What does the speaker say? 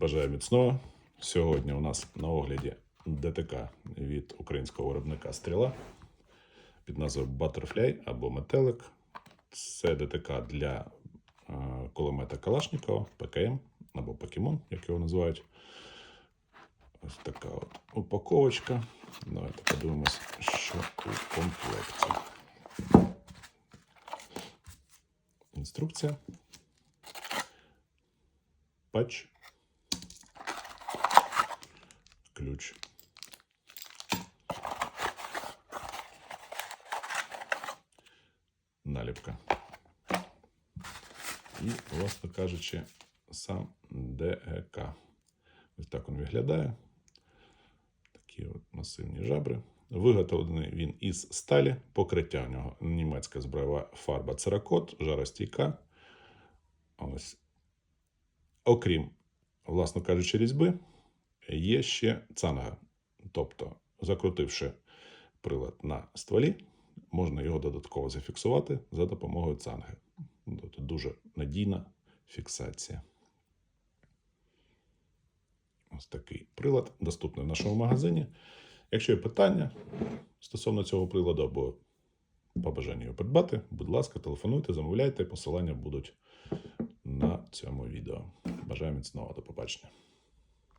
Бажаю міцного. Сьогодні у нас на огляді ДТК від українського виробника Стріла під назвою Butterfly або Метелик. Це ДТК для е, кулемета Калашникова, ПКМ або Покемон, як його називають. Ось така от упаковочка. Давайте подивимось, що у комплекті. Інструкція. Патч. Ключ. Наліпка. І, власне кажучи, сам ДЕК. Ось так він виглядає. Такі от масивні жабри. Виготовлений він із сталі, покриття у нього німецька зброєва фарба церакот, жаростійка. Ось. Окрім, власно кажучи, різьби, є ще цанга. Тобто, закрутивши прилад на стволі, можна його додатково зафіксувати за допомогою цанги. Тобто дуже надійна фіксація. Ось такий прилад доступний в нашому магазині. Якщо є питання стосовно цього приладу або по бажанню його придбати, будь ласка, телефонуйте, замовляйте, посилання будуть на цьому відео. Бажаю міцного, до побачення.